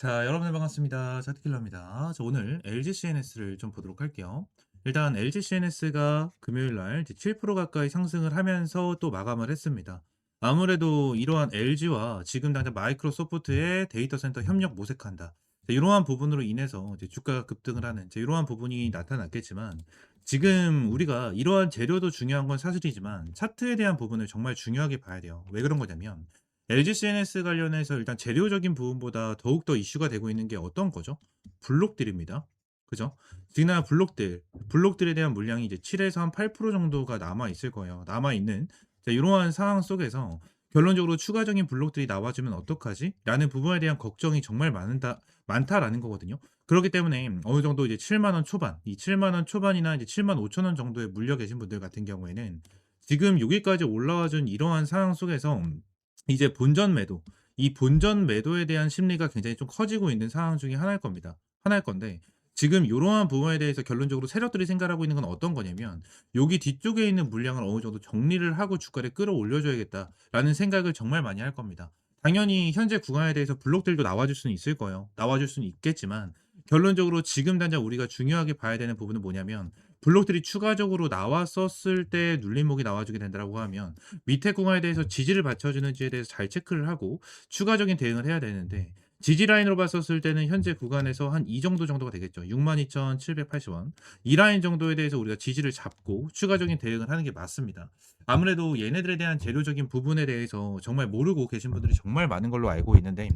자, 여러분들 반갑습니다. 차트킬러입니다. 저 오늘 LG CNS를 좀 보도록 할게요. 일단 LG CNS가 금요일 날 7% 가까이 상승을 하면서 또 마감을 했습니다. 아무래도 이러한 LG와 지금 당장 마이크로소프트의 데이터 센터 협력 모색한다. 자, 이러한 부분으로 인해서 주가가 급등을 하는 자, 이러한 부분이 나타났겠지만 지금 우리가 이러한 재료도 중요한 건 사실이지만 차트에 대한 부분을 정말 중요하게 봐야 돼요. 왜 그런 거냐면 LG CNS 관련해서 일단 재료적인 부분보다 더욱더 이슈가 되고 있는 게 어떤 거죠? 블록들입니다. 그죠? 지난 블록들, 블록들에 대한 물량이 이제 7에서 한 8% 정도가 남아 있을 거예요. 남아 있는 자, 이러한 상황 속에서 결론적으로 추가적인 블록들이 나와주면 어떡하지? 라는 부분에 대한 걱정이 정말 많다, 많다라는 거거든요. 그렇기 때문에 어느 정도 이제 7만 원 초반, 이 7만 원 초반이나 이제 7만 5천 원 정도에 물려 계신 분들 같은 경우에는 지금 여기까지 올라와 준 이러한 상황 속에서 이제 본전 매도, 이 본전 매도에 대한 심리가 굉장히 좀 커지고 있는 상황 중에 하나일 겁니다. 하나일 건데 지금 이러한 부분에 대해서 결론적으로 세력들이 생각하고 있는 건 어떤 거냐면 여기 뒤쪽에 있는 물량을 어느 정도 정리를 하고 주가를 끌어올려줘야겠다라는 생각을 정말 많이 할 겁니다. 당연히 현재 구간에 대해서 블록들도 나와줄 수는 있을 거예요. 나와줄 수는 있겠지만 결론적으로 지금 당장 우리가 중요하게 봐야 되는 부분은 뭐냐면 블록들이 추가적으로 나왔었을 때 눌림목이 나와주게 된다고 하면 밑에 구간에 대해서 지지를 받쳐주는지에 대해서 잘 체크를 하고 추가적인 대응을 해야 되는데 지지 라인으로 봤었을 때는 현재 구간에서 한 이 정도 정도가 되겠죠. 62,780원. 이 라인 정도에 대해서 우리가 지지를 잡고 추가적인 대응을 하는 게 맞습니다. 아무래도 얘네들에 대한 재료적인 부분에 대해서 정말 모르고 계신 분들이 정말 많은 걸로 알고 있는데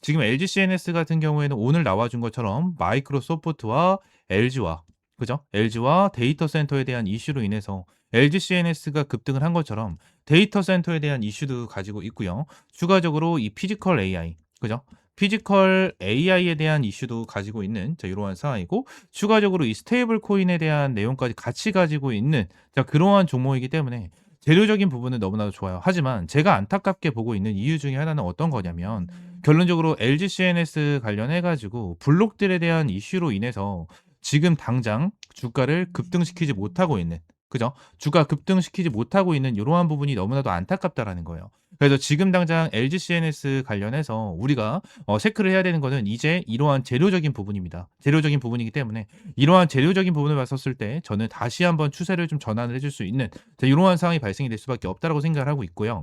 지금 LG CNS 같은 경우에는 오늘 나와준 것처럼 마이크로소프트와 LG와 그죠? LG와 데이터 센터에 대한 이슈로 인해서 LG CNS가 급등을 한 것처럼 데이터 센터에 대한 이슈도 가지고 있고요. 추가적으로 이 피지컬 AI, 그죠? 피지컬 AI에 대한 이슈도 가지고 있는 자, 이러한 상황이고 추가적으로 이 스테이블 코인에 대한 내용까지 같이 가지고 있는 자, 그러한 종목이기 때문에 재료적인 부분은 너무나도 좋아요. 하지만 제가 안타깝게 보고 있는 이유 중에 하나는 어떤 거냐면 결론적으로 LG CNS 관련해 가지고 블록들에 대한 이슈로 인해서 지금 당장 주가를 급등시키지 못하고 있는 그죠? 주가 급등시키지 못하고 있는 이러한 부분이 너무나도 안타깝다라는 거예요. 그래서 지금 당장 LG CNS 관련해서 우리가 어, 체크를 해야 되는 거는 이제 이러한 재료적인 부분입니다. 재료적인 부분이기 때문에 이러한 재료적인 부분을 봤었을 때 저는 다시 한번 추세를 좀 전환을 해줄 수 있는 자, 이러한 상황이 발생이 될 수밖에 없다라고 생각을 하고 있고요.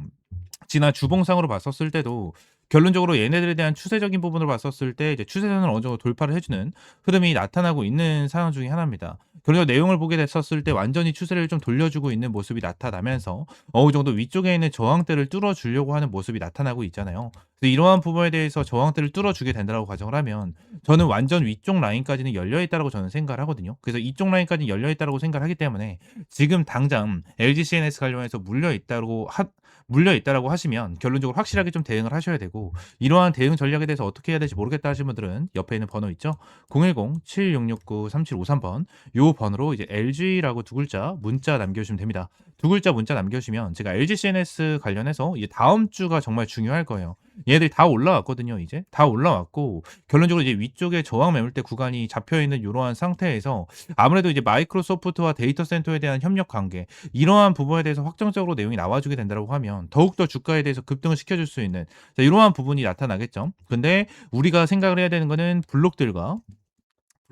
지난 주봉상으로 봤었을 때도 결론적으로 얘네들에 대한 추세적인 부분을 봤었을 때 이제 추세선을 어느 정도 돌파를 해주는 흐름이 나타나고 있는 상황 중에 하나입니다. 그래서 내용을 보게 됐었을 때 완전히 추세를 좀 돌려주고 있는 모습이 나타나면서 어느 정도 위쪽에 있는 저항대를 뚫어주려고 하는 모습이 나타나고 있잖아요. 이러한 부분에 대해서 저항대를 뚫어주게 된다고 가정을 하면 저는 완전 위쪽 라인까지는 열려 있다라고 저는 생각을 하거든요. 그래서 이쪽 라인까지 열려 있다라고 생각을 하기 때문에 지금 당장 LG CNS 관련해서 물려 있다고 하, 물려 있다라고 하시면 결론적으로 확실하게 좀 대응을 하셔야 되고 이러한 대응 전략에 대해서 어떻게 해야 될지 모르겠다 하시는 분들은 옆에 있는 번호 있죠? 010-7669-3753번 요 번호로 이제 LG라고 두 글자 문자 남겨주시면 됩니다. 두 글자 문자 남겨주시면 제가 LG CNS 관련해서 이제 다음 주가 정말 중요할 거예요. 얘들이 다 올라왔거든요, 이제. 다 올라왔고, 결론적으로 이제 위쪽에 저항 매물대 구간이 잡혀 있는 이러한 상태에서 아무래도 이제 마이크로소프트와 데이터 센터에 대한 협력 관계, 이러한 부분에 대해서 확정적으로 내용이 나와주게 된다고 하면 더욱더 주가에 대해서 급등을 시켜줄 수 있는 자, 이러한 부분이 나타나겠죠. 근데 우리가 생각을 해야 되는 거는 블록들과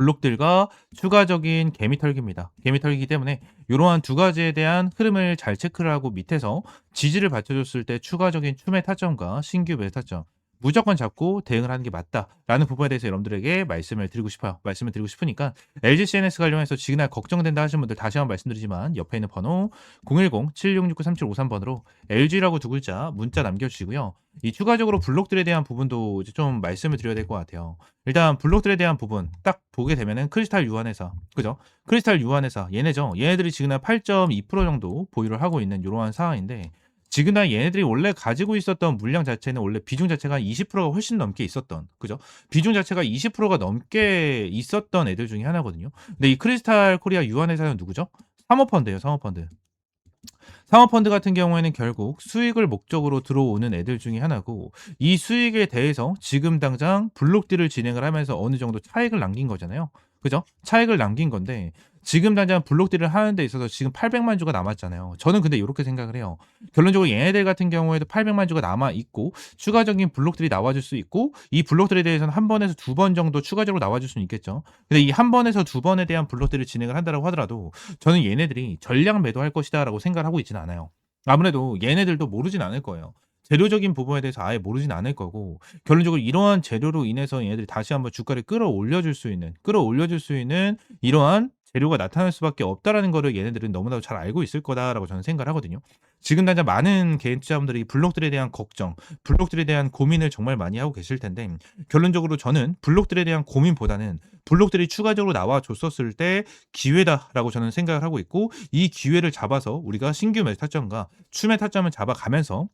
블록들과 추가적인 개미 털기입니다. 개미 털기이기 때문에 이러한 두 가지에 대한 흐름을 잘 체크를 하고 밑에서 지지를 받쳐줬을 때 추가적인 추매 타점과 신규 매수 타점 무조건 잡고 대응을 하는 게 맞다라는 부분에 대해서 여러분들에게 말씀을 드리고 싶어요. 말씀을 드리고 싶으니까 LG CNS 관련해서 지그날 걱정된다 하시는 분들 다시 한번 말씀드리지만 옆에 있는 번호 010-7669-3753번으로 LG라고 두 글자 문자 남겨주시고요. 이 추가적으로 블록들에 대한 부분도 이제 좀 말씀을 드려야 될 것 같아요. 일단 블록들에 대한 부분 딱 보게 되면은 크리스탈 유한회사 그죠? 크리스탈 유한회사 얘네죠. 얘네들이 지금 8.2% 정도 보유를 하고 있는 이러한 상황인데 지금 나 얘네들이 원래 가지고 있었던 물량 자체는 원래 비중 자체가 20%가 훨씬 넘게 있었던 그죠? 비중 자체가 20%가 넘게 있었던 애들 중에 하나거든요. 근데 이 크리스탈 코리아 유한회사는 누구죠? 사모펀드예요, 사모펀드. 사모펀드 같은 경우에는 결국 수익을 목적으로 들어오는 애들 중에 하나고 이 수익에 대해서 지금 당장 블록딜을 진행을 하면서 어느 정도 차익을 남긴 거잖아요. 그죠? 차익을 남긴 건데 지금 당장 블록딜을 하는 데 있어서 지금 800만 주가 남았잖아요. 저는 근데 이렇게 생각을 해요. 결론적으로 얘네들 같은 경우에도 800만 주가 남아 있고 추가적인 블록들이 나와줄 수 있고 이 블록들에 대해서는 한 번에서 두 번 정도 추가적으로 나와줄 수는 있겠죠. 근데 이 한 번에서 두 번에 대한 블록들을 진행을 한다고 하더라도 저는 얘네들이 전량 매도할 것이다라고 생각을 하고 있지는 않아요. 아무래도 얘네들도 모르진 않을 거예요. 재료적인 부분에 대해서 아예 모르진 않을 거고 결론적으로 이러한 재료로 인해서 얘네들이 다시 한번 주가를 끌어올려 줄 수 있는 끌어올려 줄 수 있는 이러한 재료가 나타날 수밖에 없다라는 거를 얘네들은 너무나도 잘 알고 있을 거다라고 저는 생각을 하거든요. 지금 당장 많은 개인 투자자분들이 블록들에 대한 걱정, 블록들에 대한 고민을 정말 많이 하고 계실 텐데 결론적으로 저는 블록들에 대한 고민보다는 블록들이 추가적으로 나와 줬었을 때 기회다라고 저는 생각을 하고 있고 이 기회를 잡아서 우리가 신규 매수 타점과 추매 타점을 잡아가면서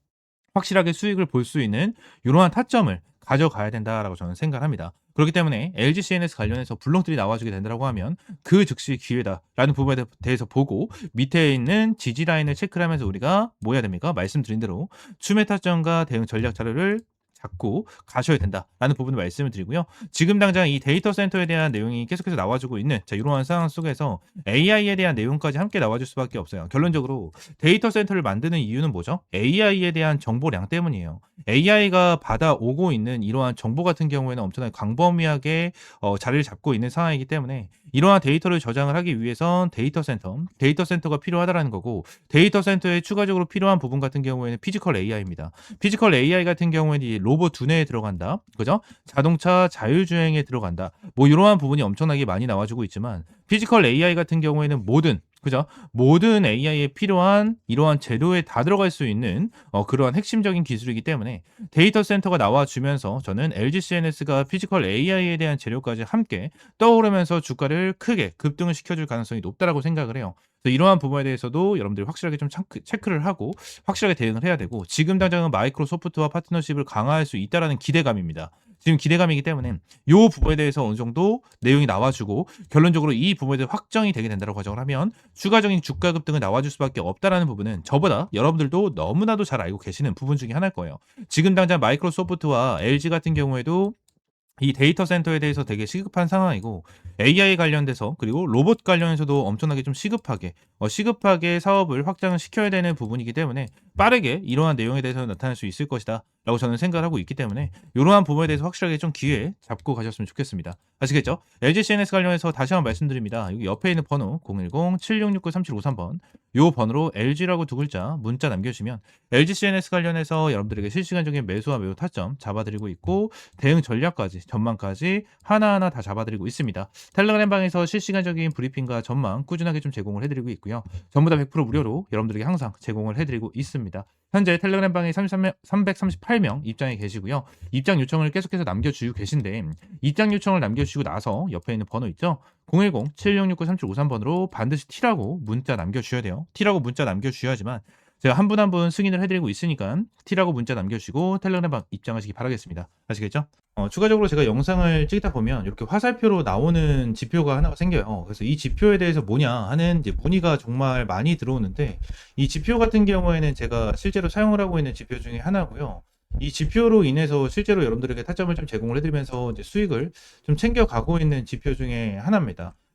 확실하게 수익을 볼 수 있는 이러한 타점을 가져가야 된다라고 저는 생각을 합니다. 그렇기 때문에 LG CNS 관련해서 블록들이 나와주게 된다고 하면 그 즉시 기회다라는 부분에 대해서 보고 밑에 있는 지지 라인을 체크를 하면서 우리가 뭐 해야 됩니까? 말씀드린 대로 추매 타점과 대응 전략 자료를 잡고 가셔야 된다라는 부분을 말씀을 드리고요. 지금 당장 이 데이터 센터에 대한 내용이 계속해서 나와주고 있는 자 이러한 상황 속에서 AI에 대한 내용까지 함께 나와줄 수밖에 없어요. 결론적으로 데이터 센터를 만드는 이유는 뭐죠? AI에 대한 정보량 때문이에요. AI가 받아오고 있는 이러한 정보 같은 경우에는 엄청나게 광범위하게 어, 자리를 잡고 있는 상황이기 때문에 이러한 데이터를 저장을 하기 위해선 데이터 센터, 데이터 센터가 필요하다라는 거고 데이터 센터에 추가적으로 필요한 부분 같은 경우에는 피지컬 AI입니다. 피지컬 AI 같은 경우에는 이 로봇 두뇌에 들어간다. 그죠? 자동차 자율주행에 들어간다. 뭐 이러한 부분이 엄청나게 많이 나와주고 있지만 피지컬 AI 같은 경우에는 모든 그죠? 모든 AI에 필요한 이러한 재료에 다 들어갈 수 있는 어, 그러한 핵심적인 기술이기 때문에 데이터 센터가 나와주면서 저는 LG CNS가 피지컬 AI에 대한 재료까지 함께 떠오르면서 주가를 크게 급등을 시켜줄 가능성이 높다라고 생각을 해요. 이러한 부분에 대해서도 여러분들이 확실하게 좀 체크, 체크를 하고 확실하게 대응을 해야 되고 지금 당장은 마이크로소프트와 파트너십을 강화할 수 있다라는 기대감입니다. 지금 기대감이기 때문에 이 부분에 대해서 어느 정도 내용이 나와주고 결론적으로 이 부분에 대해 확정이 되게 된다고 가정을 하면 추가적인 주가 급등을 나와줄 수밖에 없다라는 부분은 저보다 여러분들도 너무나도 잘 알고 계시는 부분 중에 하나일 거예요. 지금 당장 마이크로소프트와 LG 같은 경우에도 이 데이터 센터에 대해서 되게 시급한 상황이고 AI 관련돼서 그리고 로봇 관련해서도 엄청나게 좀 시급하게 어, 시급하게 사업을 확장을 시켜야 되는 부분이기 때문에 빠르게 이러한 내용에 대해서 나타날 수 있을 것이다 라고 저는 생각을 하고 있기 때문에 이러한 부분에 대해서 확실하게 좀 기회 잡고 가셨으면 좋겠습니다 아시겠죠? LG CNS 관련해서 다시 한번 말씀드립니다 여기 옆에 있는 번호 010-7669-3753번 요 번호로 LG라고 두 글자 문자 남겨주시면 LG CNS 관련해서 여러분들에게 실시간적인 매수와 매도 타점 잡아드리고 있고 대응 전략까지 전망까지 하나하나 다 잡아드리고 있습니다. 텔레그램 방에서 실시간적인 브리핑과 전망 꾸준하게 좀 제공을 해드리고 있고요. 전부 다 100% 무료로 여러분들에게 항상 제공을 해드리고 있습니다. 현재 텔레그램 방에 33명, 338명 입장에 계시고요. 입장 요청을 계속해서 남겨주고 계신데 입장 요청을 남겨주시고 나서 옆에 있는 번호 있죠? 010-7669-3753번으로 반드시 T라고 문자 남겨주셔야 돼요. T라고 문자 남겨주셔야지만 제가 한분 한 분 승인을 해드리고 있으니까 T라고 문자 남겨주시고 텔레그램 방 입장하시기 바라겠습니다. 아시겠죠? 어, 추가적으로 제가 영상을 찍다 보면 이렇게 화살표로 나오는 지표가 하나가 생겨요. 그래서 이 지표에 대해서 뭐냐 하는 문의가 정말 많이 들어오는데 이 지표 같은 경우에는 제가 실제로 사용을 하고 있는 지표 중에 하나고요. 이 지표로 인해서 실제로 여러분들에게 타점을 좀 제공을 해드리면서 수익을 좀 챙겨가고 있는 지표 중에 하나입니다.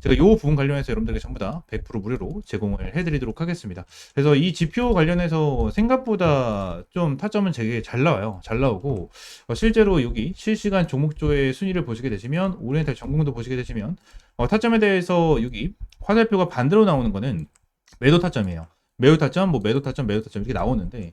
제가 요 부분 관련해서 여러분들에게 전부 다 100% 무료로 제공을 해드리도록 하겠습니다. 그래서 이 지표 관련해서 생각보다 좀 타점은 되게 잘 나와요. 잘 나오고 어, 실제로 여기 실시간 종목조의 순위를 보시게 되시면 오리엔탈 전공도 보시게 되시면 어, 타점에 대해서 여기 화살표가 반대로 나오는 거는 매도 타점이에요. 매우 타점, 뭐 매도 타점, 매도 타점 이렇게 나오는데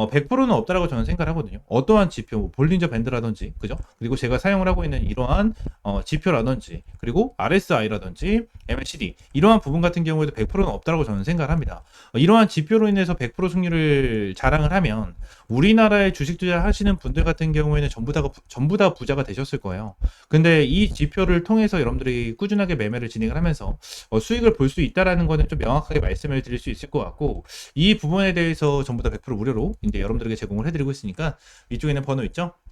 어, 100%는 없다라고 저는 생각을 하거든요. 어떠한 지표, 뭐 볼린저 밴드라든지, 그죠? 그리고 제가 사용을 하고 있는 이러한 어, 지표라든지, 그리고 RSI라든지, MACD 이러한 부분 같은 경우에도 100%는 없다라고 저는 생각을 합니다. 어, 이러한 지표로 인해서 100% 승률을 자랑을 하면 우리나라에 주식 투자 하시는 분들 같은 경우에는 전부 다 전부 다 부자가 되셨을 거예요. 근데 이 지표를 통해서 여러분들이 꾸준하게 매매를 진행을 하면서 어, 수익을 볼 수 있다라는 거는 좀 명확하게 말씀을 드릴 수 있을 것 같고 이 부분에 대해서 전부 다 100% 무료로 이제 여러분들에게 제공을 해드리고 있으니까 이쪽에 있는 번호 있죠?